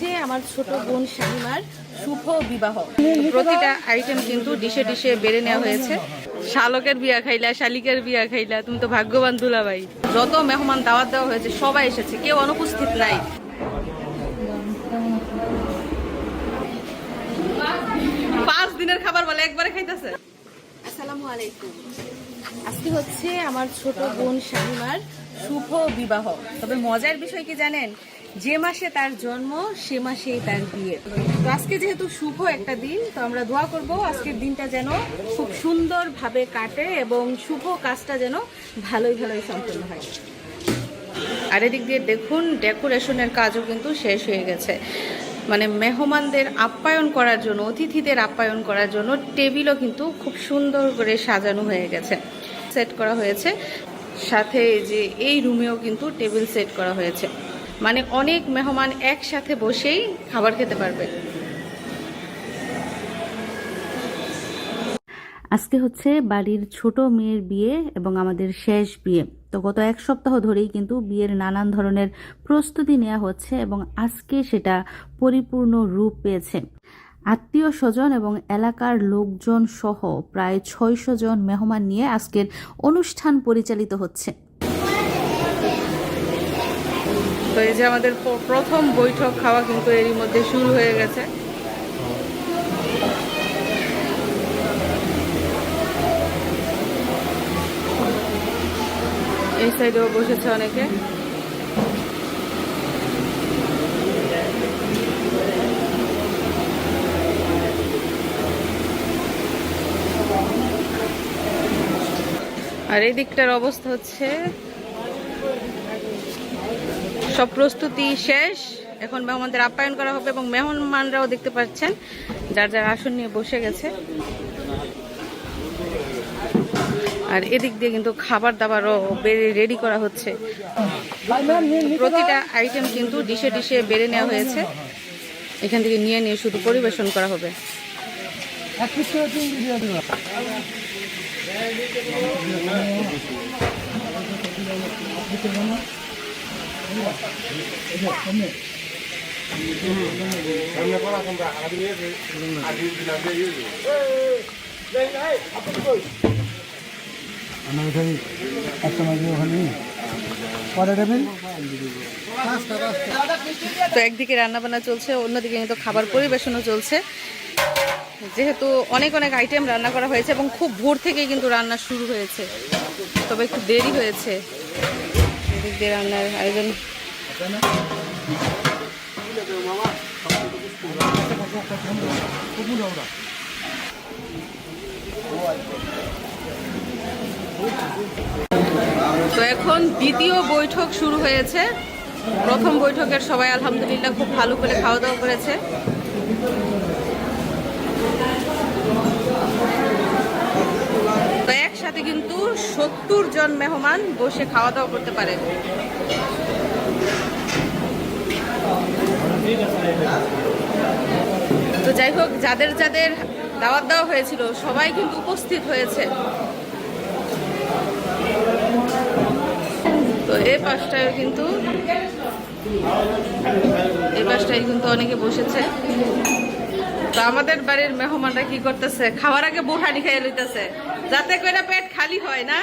হচ্ছে আমার ছোট বোন শাহিমার শুভ বিবাহ। প্রতিটা আইটেম কিন্তু ডিশে ডিশে বেড়ে নেওয়া হয়েছে। শালকের বিয়া খাইলা শালিকের বিয়া খাইলা তুমি তো ভাগ্যবান দুলাভাই। যত মেহমান দাওয়াত দেওয়া হয়েছে সবাই এসেছে কেউ অনুপস্থিত নাই। পাঁচ দিনের খাবার বলে একবারে খাইতেছে। আসসালামু আলাইকুম। আজকে হচ্ছে আমার ছোট বোন শাহিমার শুভ বিবাহ। তবে মজার বিষয় কি জানেন? যে মাসে তার জন্ম, সে মাসেই তার বিয়ে। তো আজকে যেহেতু শুভ একটা দিন, তো আমরা দোয়া করব আজকের দিনটা যেন খুব সুন্দরভাবে কাটে এবং শুভ কাজটা যেন ভালোই ভালোই সম্পন্ন হয়। আর এদিক দিয়ে দেখুন, ডেকোরেশনের কাজও কিন্তু শেষ হয়ে গেছে। মানে মেহমানদের আপ্যায়ন করার জন্য, অতিথিদের আপ্যায়ন করার জন্য টেবিলও কিন্তু খুব সুন্দর করে সাজানো হয়ে গেছে। সেট করা হয়েছে। সাথে যে এই রুমেও কিন্তু টেবিল সেট করা হয়েছে। মানে অনেক মেহমান একসাথে বসেই খাবার খেতে পারবে। আজকে হচ্ছে বাড়ির ছোট মেয়ের বিয়ে এবং আমাদের শেষ বিয়ে। তো গত এক সপ্তাহ ধরেই কিন্তু বিয়ের নানান ধরনের প্রস্তুতি নেওয়া হচ্ছে এবং আজকে সেটা পরিপূর্ণ রূপ পেয়েছে। আত্মীয় স্বজন এবং এলাকার লোকজন সহ প্রায় ছয়শো জন মেহমান নিয়ে আজকের অনুষ্ঠান পরিচালিত হচ্ছে তো এই যে আমাদের প্রথম বৈঠক খাওয়া কিন্তু এরই মধ্যে শুরু হয়ে গেছে। এই সাইডেও বসেছে অনেকে। আর এই দিকটার অবস্থা হচ্ছে সব প্রস্তুতি শেষ। এখন মেহমানদের আপ্যায়ন করা হবে এবং মেহমানরাও দেখতে পাচ্ছেন, যার যার আসন নিয়ে বসে গেছে। আর এদিক দিয়ে কিন্তু খাবার দাবারও রেডি করা হচ্ছে। প্রতিটা আইটেম কিন্তু ডিশে ডিশে বেড়ে নেওয়া হয়েছে। এখান থেকে নিয়ে নিয়ে শুধু পরিবেশন করা হবে। তো একদিকে রান্না বান্না চলছে, অন্যদিকে কিন্তু খাবার পরিবেশনও চলছে। যেহেতু অনেক অনেক আইটেম রান্না করা হয়েছে এবং খুব ভোর থেকেই কিন্তু রান্না শুরু হয়েছে। তবে একটু দেরি হয়েছে। রান্নার আয়োজন। তো এখন দ্বিতীয় বৈঠক শুরু হয়েছে। প্রথম বৈঠকের সবাই আলহামদুলিল্লাহ খুব ভালো করে খাওয়া দাওয়া করেছে। তো একসাথে কিন্তু সত্তর জন মেহমান বসে খাওয়া দাওয়া করতে পারে। তো যাই হোক, যাদের যাদের দাওয়াত দেওয়া হয়েছিল, সবাই কিন্তু উপস্থিত হয়েছে। তো এই পাশটায় কিন্তু, এ পাশটায় কিন্তু অনেকে বসেছে। তো আমাদের বাড়ির মেহমানরা কি করতেছে? খাওয়ার আগে বুহানি খেয়ে লইতেছে। যাতে করে পেট খালি হয় না?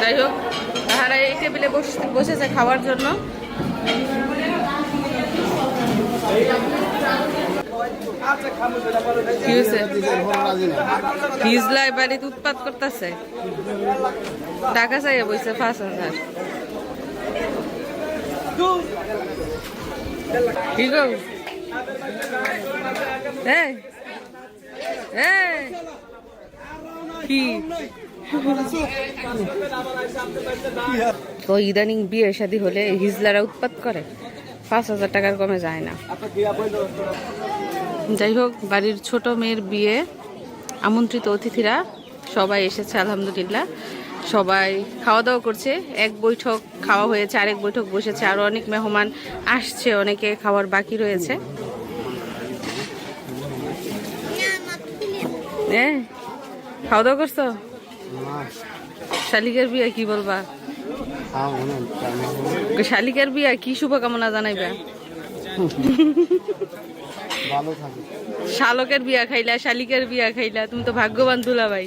যাই হোক, তাহারা এই টেবিলে বস- বসেছে খাওয়ার জন্য। হিজলাই বাড়িতে উৎপাত করতেছে। টাকা চাইয়া বইছে পাঁচ হাজার। তো ইদানিং বিয়ে শাদী হলে হিজলারা উৎপাত করে। পাঁচ হাজার টাকার কমে যায় না। যাই হোক, বাড়ির ছোট মেয়ের বিয়ে। আমন্ত্রিত অতিথিরা সবাই এসেছে, আলহামদুলিল্লাহ। সবাই খাওয়া দাওয়া করছে। এক বৈঠক খাওয়া হয়েছে আরেক বৈঠক বসেছে আরও অনেক মেহমান আসছে অনেকে খাওয়ার বাকি রয়েছে। এ, খাওয়া দাওয়া করছ? শালিকের বিয়া কি বলবা? শালিকের বিয়া কি শুভকামনা জানাইবা? শালকের বিয়া খাইলা শালিকের বিয়া খাইলা তুমি তো ভাগ্যবান দুলা ভাই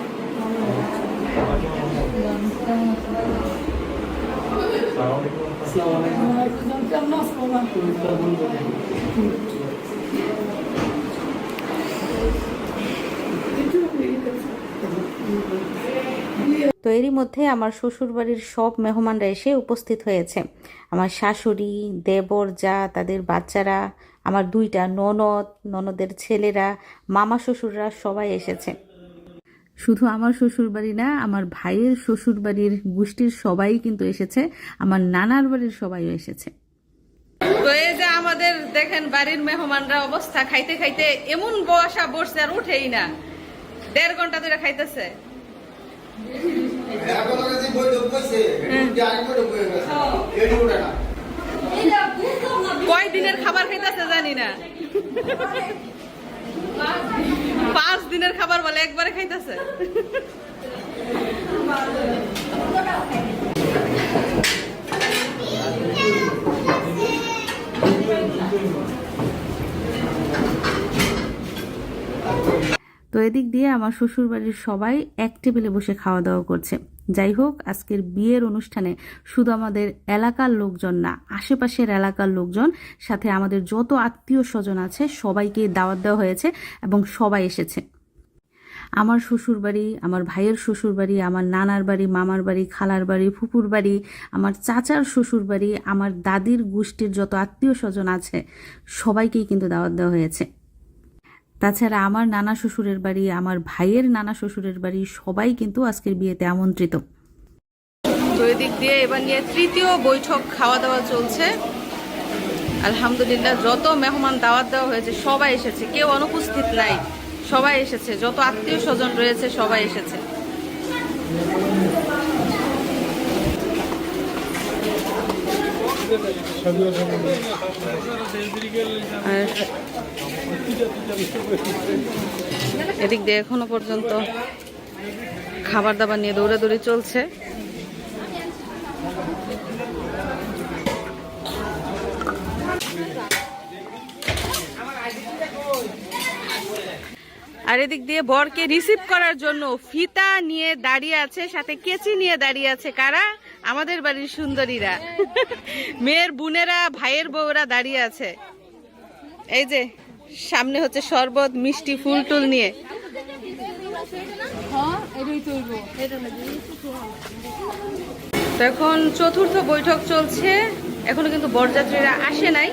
মিশারির তো এরই মধ্যে আমার শ্বশুরবাড়ির সব মেহমানরা এসে উপস্থিত হয়েছে। আমার শাশুড়ি, দেবর, যা, তাদের বাচ্চারা, আমার দুইটা ননদ, ননদের ছেলেরা, মামা শ্বশুররা সবাই এসেছে। শুধু আমার শ্বশুরবাড়ি না, আমার ভাইয়ের শ্বশুরবাড়ির গোষ্ঠীর সবাই কিন্তু এসেছে, আমার নানার বাড়ির সবাই এসেছে। তো এই যে আমাদের দেখেন বাড়ির মেহমানরা অবস্থা, খাইতে খাইতে এমন বসা বসছে আর উঠেই না। দেড় ঘণ্টা ধরে খাইতেছে। কয় দিনের খাবার খাইতেছে জানি না। পাঁচ দিনের খাবার বলে একবারে খাইতেছে। তো এদিক দিয়ে আমার শ্বশুরবাড়ির সবাই এক টেবিলে বসে খাওয়া দাওয়া করছে। যাই হোক আজকের বিয়ের অনুষ্ঠানে শুধু আমাদের এলাকার লোকজন না, আশেপাশের এলাকার লোকজন, সাথে আমাদের যত আত্মীয় স্বজন আছে, সবাইকে দাওয়াত দেওয়া হয়েছে এবং সবাই এসেছে। আমার শ্বশুর বাড়ি, আমার ভাইয়ের শ্বশুর বাড়ি, আমার নানার বাড়ি, মামার বাড়ি, খালার বাড়ি, ফুপুর বাড়ি, আমার চাচার শ্বশুর বাড়ি, আমার দাদির গোষ্ঠীর যত আত্মীয় স্বজন আছে, সবাইকেই কিন্তু দাওয়াত দেওয়া হয়েছে। তাছাড়া আমার নানা শ্বশুরের বাড়ি, আমার ভাইয়ের নানা শ্বশুরের বাড়ি সবাই কিন্তু আজকের বিয়েতে আমন্ত্রিত। তো দিয়ে এবার নিয়ে তৃতীয় বৈঠক খাওয়া দাওয়া চলছে। আলহামদুলিল্লাহ, যত মেহমান দাওয়াত দেওয়া হয়েছে, সবাই এসেছে। কেউ অনুপস্থিত নাই। সবাই এসেছে। যত আত্মীয় স্বজন রয়েছে, সবাই এসেছে। আর এদিক দিয়ে এখনও পর্যন্ত খাবার দাবার নিয়ে দৌড়াদৌড়ি চলছে। আর এদিক দিয়ে বরকে রিসিভ করার জন্য ফিতা নিয়ে দাঁড়িয়ে আছে, সাথে কেচি নিয়ে দাঁড়িয়ে আছে কারা? আমাদের বাড়ির সুন্দরীরা। মেয়ের বোনেরা, ভাইয়ের বউরা দাঁড়িয়ে আছে। এই যে, সামনে হচ্ছে শরবত, মিষ্টি, ফুল টুল নিয়ে। তো এখন চতুর্থ বৈঠক চলছে। এখনও কিন্তু বরযাত্রীরা আসে নাই।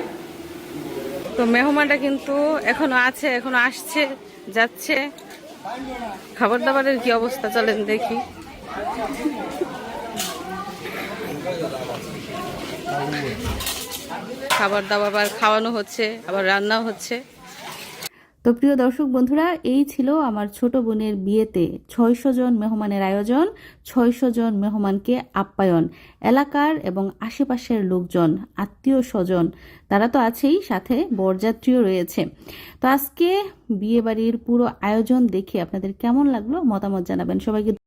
তো মেহমানরা কিন্তু এখনও আছে, এখনও আসছে, যাচ্ছে। খাবার দাবারের কি অবস্থা চলেন দেখি। খাবার দাবার আবার খাওয়ানো হচ্ছে, আবার রান্নাও হচ্ছে। তো প্রিয় দর্শক বন্ধুরা, এই ছিল আমার ছোট বোনের বিয়েতে ছয়শো জন মেহমানের আয়োজন, ছয়শো জন মেহমানকে আপ্যায়ন। এলাকার এবং আশেপাশের লোকজন, আত্মীয় স্বজন, তারা তো আছেই, সাথে বরযাত্রীও রয়েছে। তো আজকে বিয়ে বাড়ির পুরো আয়োজন দেখে আপনাদের কেমন লাগল? মতামত জানাবেন সবাইকে।